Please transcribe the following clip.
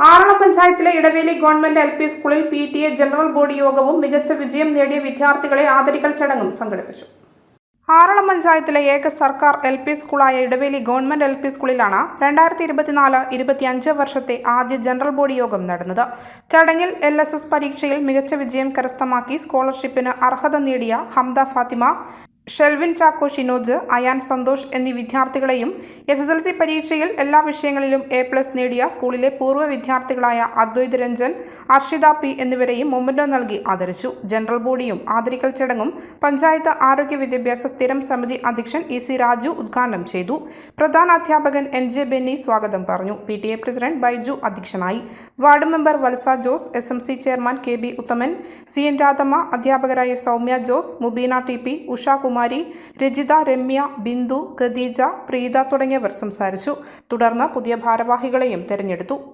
ആറളം പഞ്ചായത്തിലെ Edaveli government L P സ്കൂളിൽ P T A general body യോഗവും മികച്ച വിജയം നേടിയ വിദ്യാർത്ഥികളെ ആദരിക്കൽ ചടങ്ങും സംഘടിപ്പിച്ചു. ആറളം പഞ്ചായത്തിലെ ഏക സർക്കാർ എൽ പി സ്കൂളായ ഇടവേലി ഗവൺമെന്റ് എൽ പി സ്കൂളിലാണ് രണ്ടായിരത്തി ഇരുപത്തിനാല് ഇരുപത്തിയഞ്ച് വർഷത്തെ ആദ്യ ജനറൽ ബോഡി യോഗം നടന്നത്. ചടങ്ങിൽ എൽ എസ് എസ് പരീക്ഷയിൽ മികച്ച വിജയം കരസ്ഥമാക്കി സ്കോളർഷിപ്പിന് അർഹത നേടിയ ഹംദ ഫാത്തിമ ഷെൽവിൻ ചാക്കോ ഷിനോജ് അയാൻ സന്തോഷ് എന്നീ വിദ്യാർത്ഥികളെയും എസ് എസ് എൽ സി പരീക്ഷയിൽ എല്ലാ വിഷയങ്ങളിലും എ പ്ലസ് നേടിയ സ്കൂളിലെ പൂർവ വിദ്യാർത്ഥികളായ അദ്വൈത് രഞ്ജൻ അർഷിത പി എന്നിവരെയും മൊമെന്റോ നൽകി ആദരിച്ചു. ജനറൽ ബോഡിയും ആദരിക്കൽ ചടങ്ങും പഞ്ചായത്ത് ആരോഗ്യ വിദ്യാഭ്യാസ സ്ഥിരം സമിതി അധ്യക്ഷൻ ഇ സി രാജു ഉദ്ഘാടനം ചെയ്തു. പ്രധാന അധ്യാപകൻ എൻ ജെ ബെന്നി സ്വാഗതം പറഞ്ഞു. P T A president Baiju അധ്യക്ഷനായി. Ward member Valsa Jose S M C chairman K B Uthaman C N Radhamma അധ്യാപകരായ സൗമ്യ ജോസ് മുബീന ടി പി ഉഷാകുമാരി രജിത രമ്യ ബിന്ദു ഖദീജ പ്രീത തുടങ്ങിയവർ സംസാരിച്ചു. തുടർന്ന് പുതിയ ഭാരവാഹികളെയും തെരഞ്ഞെടുത്തു.